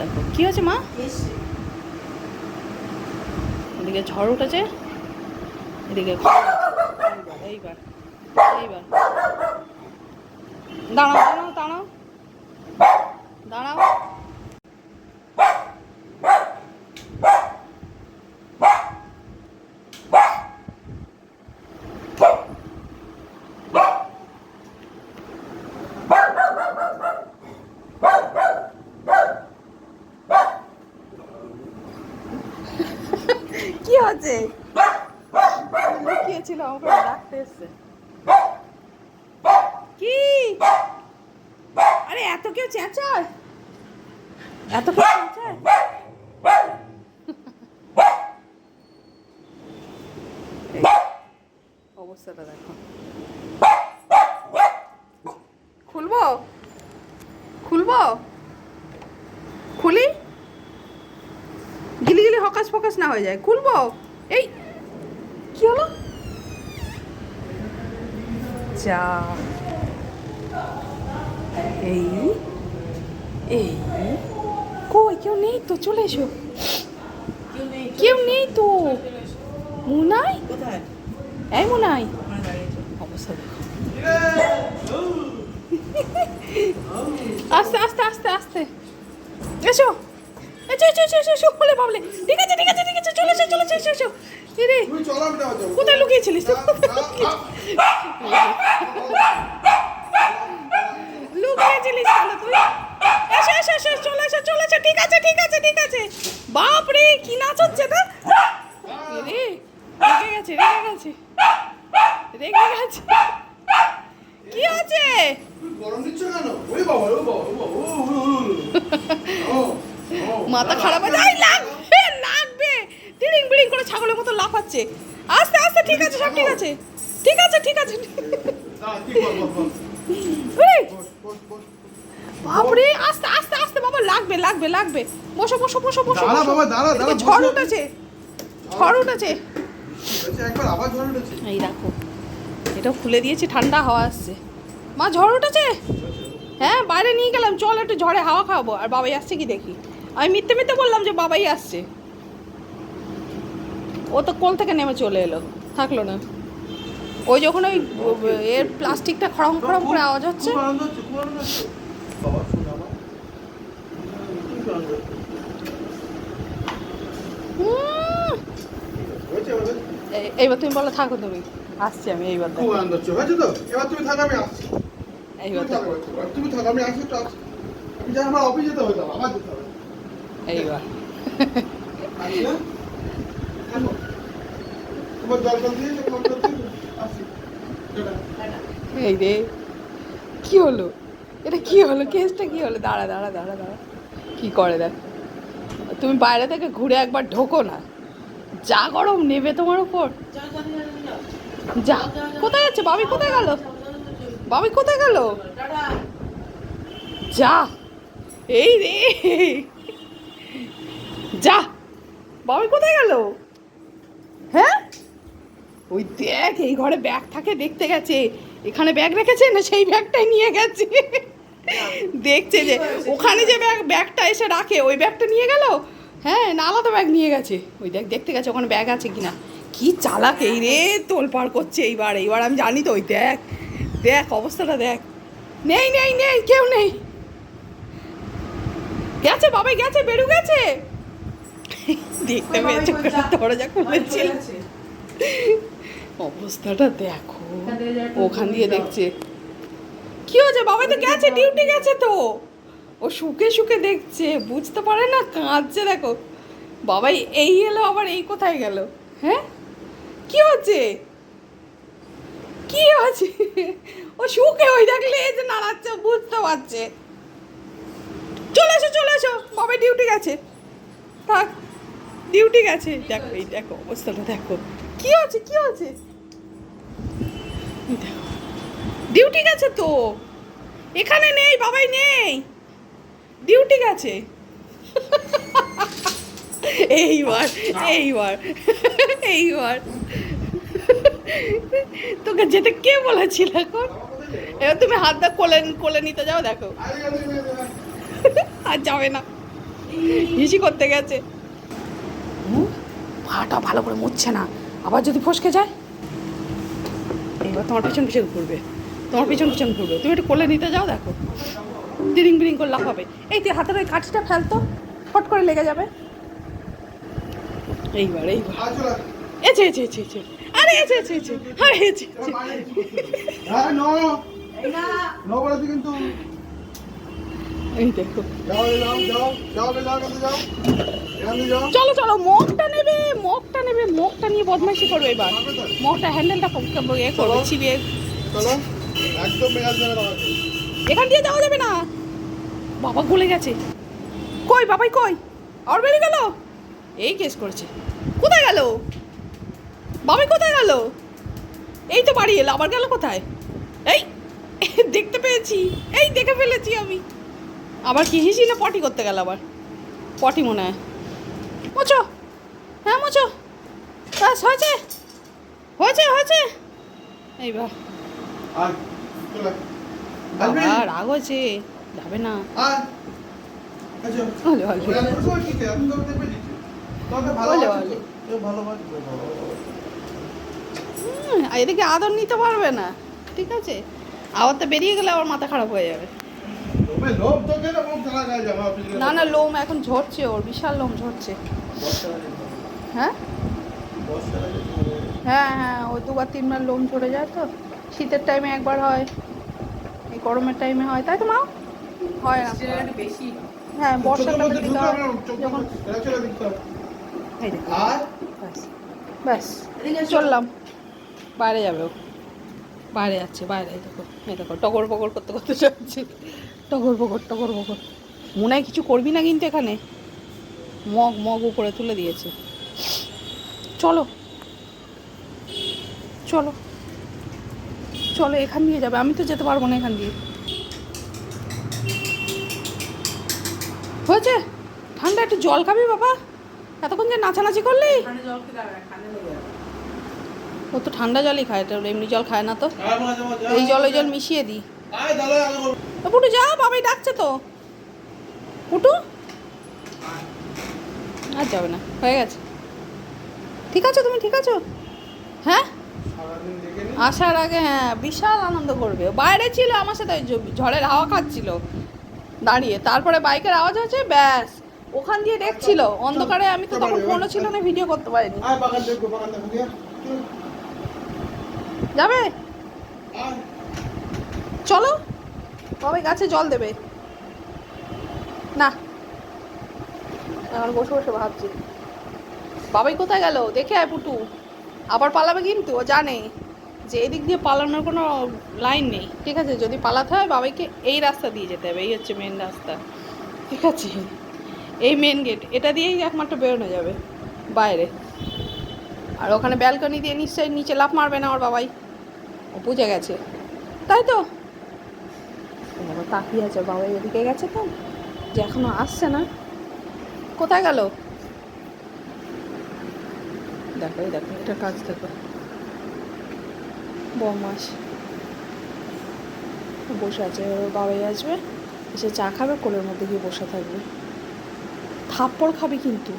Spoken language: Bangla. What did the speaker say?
দেখো। কি হয়েছে মা? এদিকে ঝড় উঠেছে। এদিকে দাঁড়াও দাঁড়াও দাঁড়াও। দাঁড়াও। কি হচ্ছে লুকিয়েছিল, আমাকে ডাকতে এসছে। কি? আরে, এত কেউ চেঁচায়? এত কেউ অবস্থাটা দেখো। খুলবো? খুলবো খুলি হকাস ফকাস না হয়ে যায়। খুলবো? এই কি হলো? যা। এই এই। কই কেউ নেই তো চলে এসো। কেউ নেই তো। মুনাই? এই মুনাই। অবস্থা আস্তে আস্তে আস্তে আস্তে। এসো। এসো এসো এসো এসো এসো বলে বাবলে ঠিক আছে ঠিক আছে ঠিক আছে চলে এসো চলে এসো এসো রে। কোথায় লুকিয়েছিলিস লুকিয়েছিলিস কেন তুই এসো এসো এসো চলে এসো চলে এসো ঠিক আছে ঠিক আছে ঠিক আছে বাপ রে কি নাচ হচ্ছে না রে রেগে গেছে রেগে গেছে রেগে গেছে কি আছে গরম দিচ্ছ কেন ওই বাবা ওই বাবা বাবা ও, ও, ও, ও, ও, ও, মাথা খারাপ আছে আই লাগবে লাগবে। তিড়িং বিড়িং করে ছাগলের মতো লাফাচ্ছে। আস্তে আস্তে ঠিক আছে সব ঠিক আছে। ঠিক আছে ঠিক আছে। বাপরে আস্তে আস্তে আস্তে বাবা লাগবে লাগবে লাগবে। বসো বসো বসো বসো ঝড় উঠেছে ঝড় উঠেছে। এই দেখো এটাও খুলে দিয়েছি ঠান্ডা হাওয়া আসছে। মা ঝড় উঠেছে? হ্যাঁ বাইরে নিয়ে গেলাম চল একটু ঝড়ে হাওয়া খাব আর বাবাই আসছে কি দেখি? আমি মিথ্যে মিথ্যে বললাম যে বাবাই আসছে ও তো কোল থেকে নেমে চলে এলো থাকল না ওই যখন ওই এর প্লাস্টিকটা খড়ম খড়ম করে আওয়াজ হচ্ছে আমার। এইবার তুমি বলো থাকো তুমি আসছি আমি এইবার খুব আনন্দ হচ্ছে, হয়েছে তো? এবার তুমি থাকো, আমি আসছি। এইবার তুমি থাকো, আমি আসছি, আসছি। আমি যাই, আমার অফিস যেতে হবে তো, আবার যেতে হবে। আসছি। টাটা। এই রে। কি হলো? এটা কি হলো? কেসটা কি হলো? দাঁড়া দাঁড়া দাঁড়া দাঁড়া। কি করে দেখ? তুমি বাইরে থেকে ঘুরে একবার ঢোকো না। যা গরম নেবে তোমার উপর। যা। কোথায় যাচ্ছে? বাবি কোথায় গেল? বাবি কোথায় গেল? যা। এই রে। যা। বাবি কোথায় গেল? হ্যাঁ? ওই দেখ এই ঘরে ব্যাগ থাকে দেখতে গেছে। এখানে ব্যাগ রেখেছে না সেই ব্যাগটাই নিয়ে গেছে? দেখছে যে ওখানে যে ব্যাগ ব্যাগটা এসে রাখে ওই ব্যাগটা নিয়ে গেল? হ্যাঁ না আলাদা ব্যাগ নিয়ে গেছে। ওই দেখ দেখতে গেছে ওখানে ব্যাগ আছে কিনা। কি চালাক এই রে তোল পার করছে এইবার এইবার আমি জানি তো ওই দেখ দেখ অবস্থাটা দেখ। নেই নেই নেই কেউ নেই। গেছে বাবাই গেছে বেরু গেছে। দেখতে পেয়েছ দরজা খুলেছিল অবস্থাটা দেখো ওখান দিয়ে দেখছে। কি হয়েছে? বাবা তো গেছে ডিউটি গেছে তো। ও শুকে শুকে দেখছে বুঝতে পারে না কাঁদছে দেখো। বাবাই এই এলো আবার এই কোথায় গেল? হ্যাঁ? কি হচ্ছে? কি হচ্ছে? ও শুকে ওই দেখলে এই যে নাড়াচ্ছে বুঝতে পারছে। চলে এসো চলে এসো। বাবাই ডিউটি গেছে। থাক। ডিউটি গেছে। দেখো এই দেখো অবস্থাটা দেখো। কি আছে কি আছে? ডিউটি গেছে তো। এখানে নেই বাবাই নেই। ডিউটি গেছে। এইবার এইবার এইবার। তোকে যেতে কে বলেছিল এখন? এবার তুমি হাতটা কোলে কোলে নিতে যাও দেখো। আরে, যাবে না। হিসি করতে গেছে। পাটা ভালো করে মুছছে না। আবার যদি ফসকে যায়? এইবার তোমার পিছন পিছন ঘুরবে। তোমার পিছন পিছন ঘুরবে। তুমি একটু কোলে নিতে যাও দেখো। ডিরিং বিরিং করলে হবে। এই তুই হাতের ওই কাঠিটা ফেলতো ফট করে লেগে যাবে। এইবার এইবার। এছে এছে এছে এছে। আরে এছে এছে এছে। আরে এছে এছে। হ্যাঁ নো। নো বলেছি কিন্তু। এই দেখো। চলো চলো মগটা নেবে মগটা নেবে মগটা নিয়ে বদমাইশি করবে এবার? মগটা হ্যান্ডেলটা এ করবে চলো। চিবিয়ে এখান দিয়ে যাওয়া যাবে না। বাবা গলে গেছে। কই বাবাই কই? আর বেরিয়ে গেল? এই কেস করেছে। কোথায় গেল? বাবাই কোথায় গেল? এই তো বাড়ি এলো আবার গেল কোথায়? এই দেখতে পেয়েছি। এই দেখে ফেলেছি আমি। আবার কি হিসি না পটি করতে গেল আবার? পটি মনে হয়। মোচো। হ্যাঁ মোচো। ব্যাস হয়েছে? হয়েছে হয়েছে? এইবার বাবা রাগ হয়েছে। যাবে না। আচ্ছা হলে এদিকে আদর নিতে পারবে না। ঠিক আছে? আবার তো বেরিয়ে গেলে আবার মাথা খারাপ হয়ে যাবে। না না লোম এখন ঝরছে ওর বিশাল লোম ঝরছে। হ্যাঁ? হ্যাঁ হ্যাঁ ওই দুবার তিনবার লোম ঝরে যায় তো। শীতের টাইমে একবার হয় এই গরমের টাইমে হয়। তাই তো মা? হয় না। বেশি। হ্যাঁ বর্ষাকালে দিতে হয় যখন ব্যাস। চললাম। বাইরে যাবে ও। বাইরে যাচ্ছে, বাইরে দেখো, এই দেখো, টগর পগর করতে করতে যাচ্ছে। টগর পগর টগর পগর মনে হয় কিছু করবি না কিন্তু এখানে? মগ মগ উপরে তুলে দিয়েছে। চলো চলো চলো, এখান দিয়ে যাবে। আমি তো যেতে পারব না এখান দিয়ে। হয়েছে? ঠান্ডা, একটু জল খাবি বাবা? এতক্ষণ যে নাচানাচি করলি? জল খেতে হবে এখানে লেগে যাবে ও তো ঠান্ডা জলই খায় এটা এমনি জল খায় না তো। এই জল ওই জল মিশিয়ে দিই। তো পুটু, যা, বাবাই ডাকছে তো। পুটু? আর যাবে না, হয়ে গেছে। ঠিক আছে তুমি, ঠিক আছো? হ্যাঁ? আসার আগে হ্যাঁ বিশাল আনন্দ করবে। বাইরে ছিল আমার সাথে ঝড়ের হাওয়া খাচ্ছিল। দাঁড়িয়ে, তারপরে বাইকের আওয়াজ হচ্ছে, ব্যাস। ওখান দিয়ে দেখছিল, অন্ধকারে আমি তো তখন ফোনও ছিল না ভিডিও করতে পারিনি আয় বাগান দেখব বাগান দেখব দিয়া চল, যাবে? চলো। বাবাই গাছে জল দেবে? না। এখন বসে বসে ভাবছি। বাবাই কোথায় গেল? দেখে আয় পুটু। আবার পালাবে কিন্তু ও জানে। যে এদিক দিয়ে পালানোর কোনো লাইন নেই। ঠিক আছে যদি পালাতে হয় বাবাইকে এই রাস্তা দিয়ে যেতে হবে। এই হচ্ছে মেন রাস্তা। ঠিক আছে। এই মেন গেট এটা দিয়েই একমাত্র বেরোনো যাবে। বাইরে। আর ওখানে ব্যালকনি দিয়ে নিশ্চয়ই নিচে লাফ মারবে না আমার বাবাই। বুঝে গেছে। তাই তো? বাবা তাকিয়ে আছে, বাবা এদিকে গেছে তো, যে এখনও আসছে না। কোথায় গেল? দেখো দেখো, এটা কাজ দেখো। বমাস। বসে আছে বাবাই আসবে, এসে চা খাবে, কোলের মধ্যে গিয়ে বসে থাকবে। থাপ্পড় খাবে কিন্তু।